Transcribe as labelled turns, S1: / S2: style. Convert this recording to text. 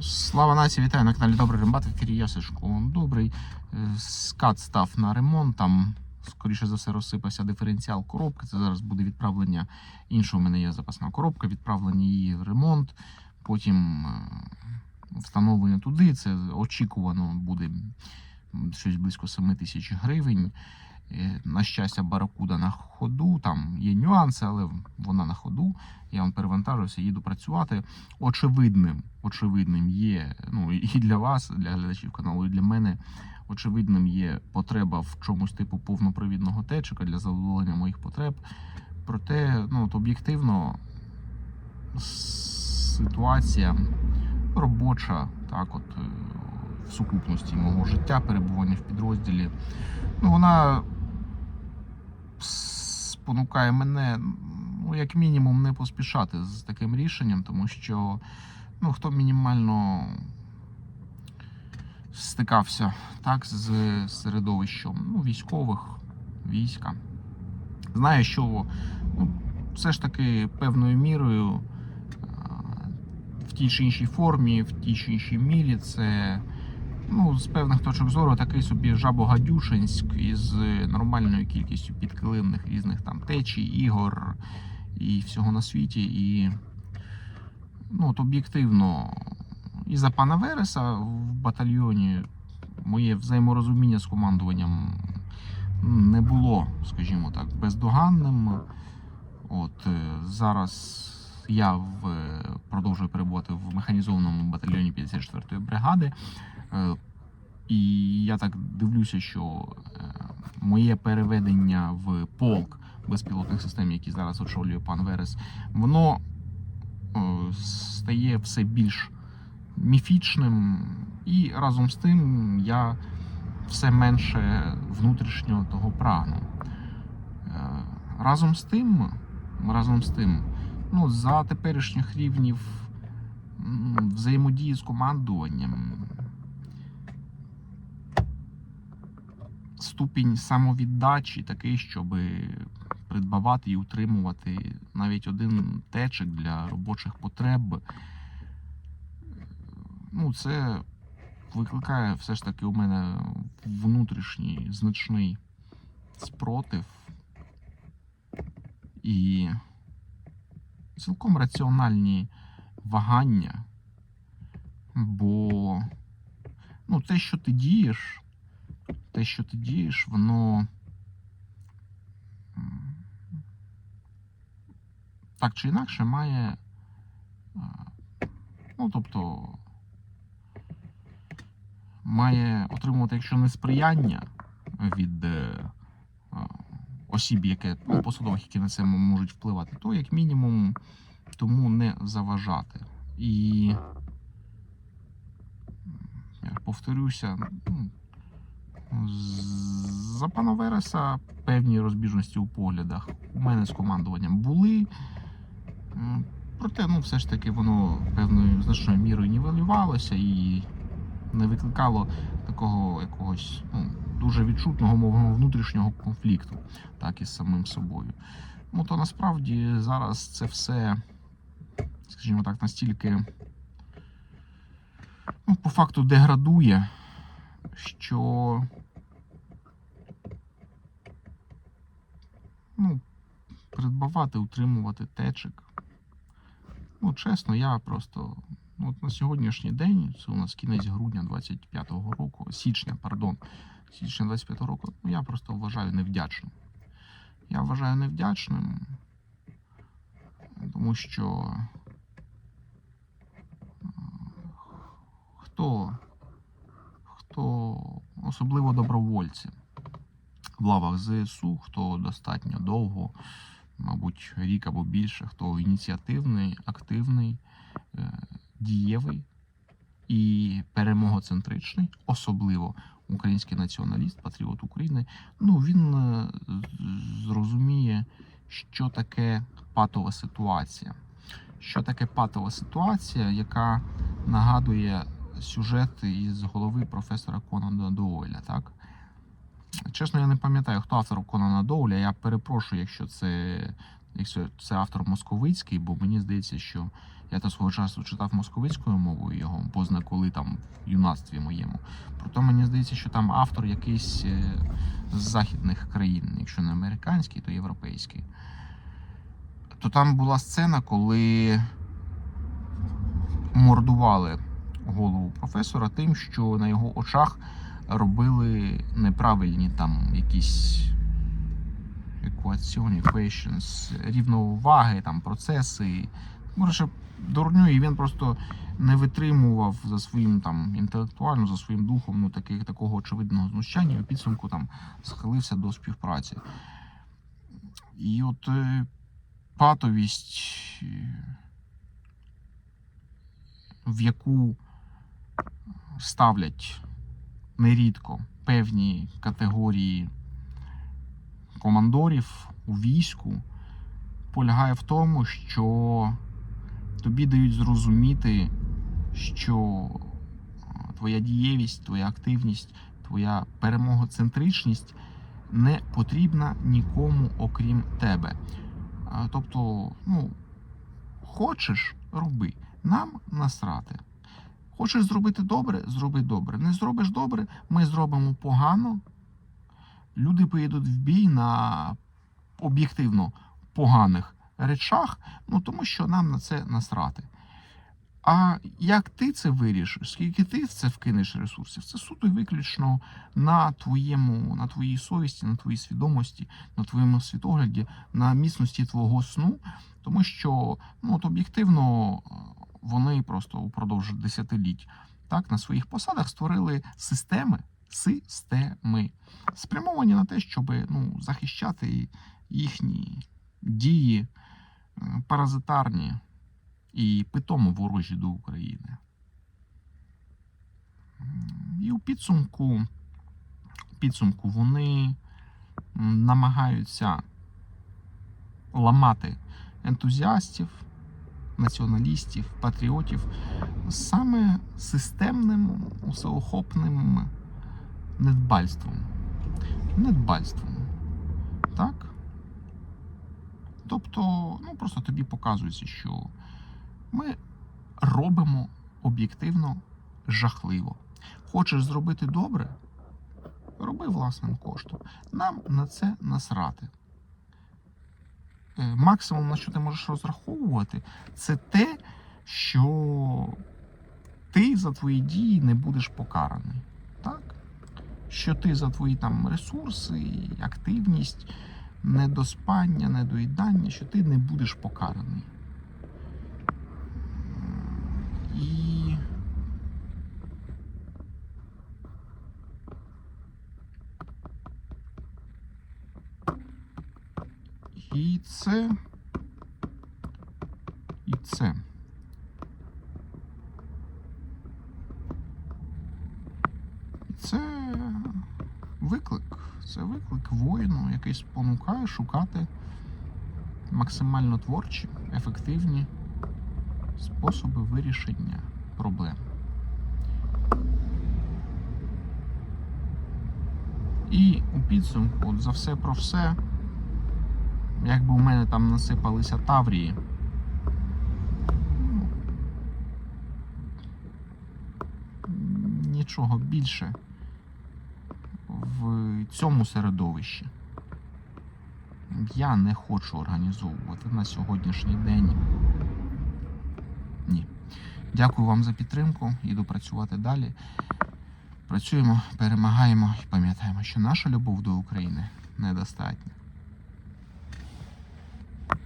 S1: Слава нації, вітаю на каналі Добрий Рембат, в ефірі я. Добрий Е, скат став на ремонт. Там, скоріше за все, розсипався диференціал коробки. Це зараз буде відправлення іншого. У мене є запасна коробка, відправлення її в ремонт. Потім е, встановлення туди. Це очікувано буде щось близько 7 тисяч гривень. На щастя, баракуда на ходу. Там є нюанси, але вона на ходу. Я вам перевантажуюся, їду працювати. Очевидним, очевидним є, ну і для вас, для глядачів каналу, і для мене. Очевидним є потреба в чомусь типу повнопровідного течика для задоволення моїх потреб. Проте, ну от об'єктивно, ситуація робоча, так, от е, в сукупності мого життя, перебування в підрозділі, ну вона спонукає мене, ну, як мінімум, не поспішати з таким рішенням, тому що ну, хто мінімально стикався так, з середовищем ну, військових, війська, знає, що ну, все ж таки певною мірою в тій чи іншій формі, в тій чи іншій мірі це ну, з певних точок зору такий собі жабогадюшинськ із нормальною кількістю підкилимних різних там течій, ігор і всього на світі. І ну, от об'єктивно, і за пана Вереса в батальйоні моє взаєморозуміння з командуванням не було, скажімо так, бездоганним. От е, зараз я в, продовжую перебувати в механізованому батальйоні 54-ї бригади. Е, І я так дивлюся, що е, моє переведення в полк безпілотних систем, які зараз очолює пан Верес, воно е, стає все більш міфічним, і разом з тим я все менше внутрішнього того прагну. Разом з тим, разом з тим, ну, за теперішніх рівнів взаємодії з командуванням, ступінь самовіддачі такий, щоб придбавати і утримувати навіть один течик для робочих потреб. Ну, це викликає все ж таки у мене внутрішній значний спротив і цілком раціональні вагання. Бо ну, те, що ти дієш, те, що ти дієш, воно так чи інакше має. Ну, тобто, має отримувати, якщо не сприяння від е, осіб, яке, ну, посадових, які на це можуть впливати, то як мінімум тому не заважати. І я ж повторюся, ну, за пана Вереса певні розбіжності у поглядах у мене з командуванням були. Проте, ну, все ж таки, воно певною значною мірою нівелювалося і не викликало такого якогось ну, дуже відчутного мого внутрішнього конфлікту, так із самим собою. Ну то насправді зараз це все, скажімо так, настільки ну, по факту деградує, що ну, придбавати, утримувати течик. Ну, чесно, я просто от на сьогоднішній день, це у нас кінець грудня 25-го року, січня, пардон, січня 25-го року, ну, я просто вважаю невдячним. Я вважаю невдячним, тому що е, хто, хто особливо добровольці в лавах ЗСУ, хто достатньо довго, мабуть, рік або більше, хто ініціативний, активний, е, дієвий і перемогоцентричний, особливо український націоналіст, патріот України, ну він е, зрозуміє, що таке патова ситуація. Що таке патова ситуація, яка нагадує сюжет із голови професора Конана Дойля, так? Чесно, я не пам'ятаю, хто автор Конана Доуля. Я перепрошую, якщо це, якщо це автор московицький, бо мені здається, що я то свого часу читав московицькою мовою його, позна коли там в юнацтві моєму. Проте мені здається, що там автор якийсь е, з західних країн, якщо не американський, то європейський. То там була сцена, коли мордували голову професора тим, що на його очах робили неправильні там якісь екваціоні, equations, рівноваги, там процеси. Коротше, дурню, і він просто не витримував за своїм там інтелектуально, за своїм духом, ну таких такого очевидного знущання, і у підсумку там схилився до співпраці. І от е, патовість, в яку ставлять нерідко певні категорії командорів у війську, полягає в тому, що тобі дають зрозуміти, що е, твоя дієвість, твоя активність, твоя перемогоцентричність не потрібна нікому, окрім тебе. Тобто, ну, хочеш роби, нам насрати. Хочеш зробити добре, зроби добре. Не зробиш добре, ми зробимо погано. Люди поїдуть в бій на об'єктивно поганих речах, ну тому що нам на це насрати. А як ти це вирішиш, скільки ти в це вкинеш ресурсів, це суто виключно на твоєму, на твоїй совісті, на твоїй свідомості, на твоєму світогляді, на міцності твого сну, тому що ну, от об'єктивно вони просто упродовж десятиліть так на своїх посадах створили системи, системи, спрямовані на те, щоб ну, захищати їхні дії е, паразитарні і питомо ворожі до України. І у підсумку, підсумку вони намагаються ламати ентузіастів, націоналістів, патріотів саме системним, усеохопним недбальством. Недбальством. Так? Тобто, ну просто тобі показується, що ми робимо об'єктивно жахливо. Хочеш зробити добре? Роби власним коштом. Нам на це насрати. Е, Максимум, на що ти можеш розраховувати, це те, що ти за твої дії не будеш покараний. Так? Що ти за твої там ресурси, активність, недоспання, недоїдання, що ти не будеш покараний. І І це. І це. Це виклик. Це виклик воїну, який спонукає шукати максимально творчі, ефективні способи вирішення проблем. І у підсумку, от за все про все, якби у мене там насипалися таврії. Нічого більше в цьому середовищі я не хочу організовувати на сьогоднішній день. Ні. Дякую вам за підтримку. Іду працювати далі. Працюємо, перемагаємо і пам'ятаємо, що наша любов до України недостатня.